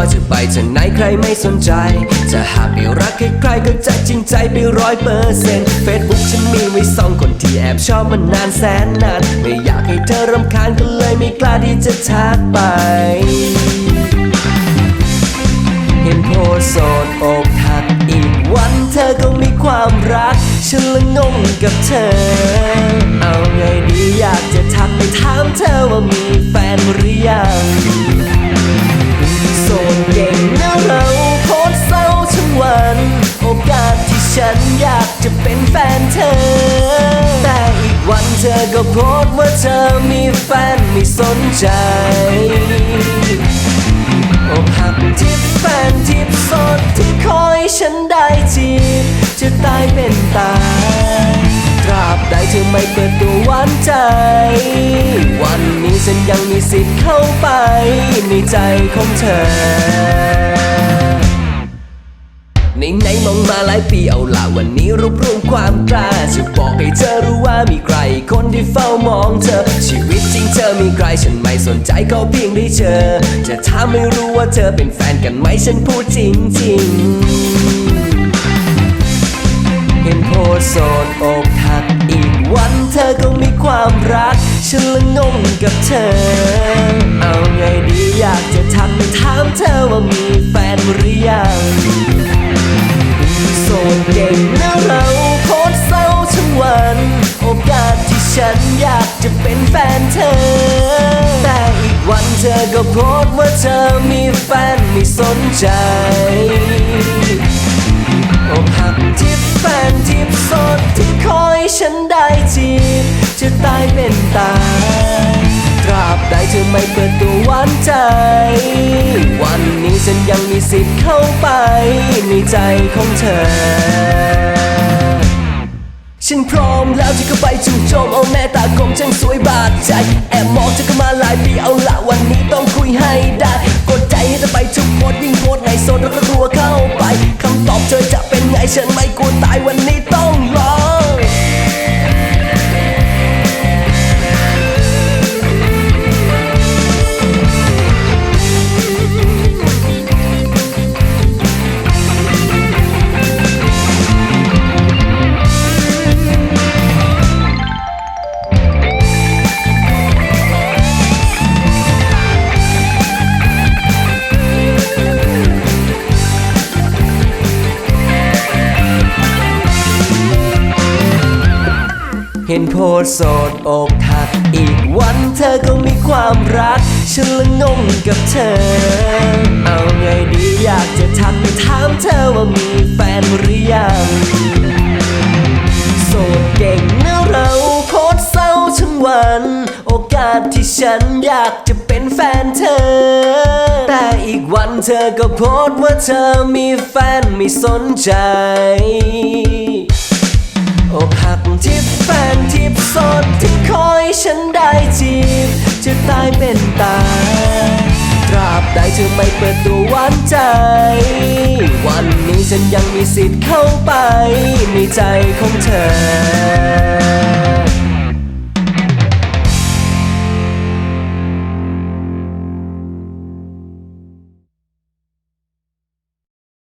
อยจะไปทางไหนใครไม่สนใจ จะหากไปรักใครๆก็จะจริงใจไปร้อยเปอร์เซ็นต์เฟซบุ๊กฉันมีไว้สองคนที่แอบชอบมานานแสนนาน ไม่อยากให้เธอรำคาญก็เลยไม่กล้าที่จะทักไป เห็นโพสต์โสดอกหักอีกวันเธอก็มีความรัก ฉันละงงกับเธอ เอาไงดีอยากจะทักไปถามเธอว่ามีแฟนหรือยัง เก่งนะเราโพสเศร้าทั้งวัน โอกาสที่ฉันอยากจะเป็นแฟนเธอ แต่อีกวันเธอก็โพสว่าเธอมีแฟนไม่สนใจอกหักทิพแฟนทิพสดที่คอยฉันได้จีบจะตายเป็นตายตราบใดเธอไม่เปิดตัวหวานใจ วันนี้ฉันยังมีสิทธิ์เข้าไป ในใจของเธอในไหนมองมาหลายปีเอาละวันนี้รวบรวมความกล้าจะบอกให้เธอรู้ว่ามีใคร คนที่เฝ้ามองเธอ ชีวิตจริงเธอมีใครฉันไม่สนใจก็เพียงได้เจอจะถามไม่รู้ว่าเธอเป็นแฟนกันไหมฉันพูดจริงจริงเห็นโพสต์โสดอก ฉันละงงกับเธอ เอาไงดีอยากจะทักถามเธอว่ามีแฟนหรือยังโสดเก่งนะเราโพสเศร้าทั้งวัน โอกาสที่ฉันอยากจะเป็นแฟนเธอ แต่อีกวันเธอก็โพสว่าเธอมีแฟนไม่สนใจ ตายเป็นตายตราบใดเธอไม่เปิดตัวหวานใจ วันนี้ฉันยังมีสิทธิ์เข้าไปในใจของเธอฉันพร้อมแล้วที่เข้าไปจู่โจมเอาแม่ตากลมช่างสวยบาดใจ แอบมองเธอกันมาหลายปีเอาละวันนี้ต้องคุยให้ได้ เห็นโพสโสดอกหัก อีกวันเธอก็มีความรัก ฉันละงงกับเธอ เอาไงดีอยากจะทักไปถามเธอว่ามีแฟนหรือยังโสดเก่งนะเราโพสต์เศร้าทั้งวัน โอกาสที่ฉันอยากจะเป็นแฟนเธอ แต่อีกวันเธอก็โพสว่าเธอมีแฟนไม่สนใจ อกหักทิพแฟนทิพย์โสดที่คอยฉันได้จีบจะตายเป็นตายตราบใดเธอไม่เปิดตัวหวานใจ วันนี้ฉันยังมีสิทธิ์เข้าไปในใจของเธอ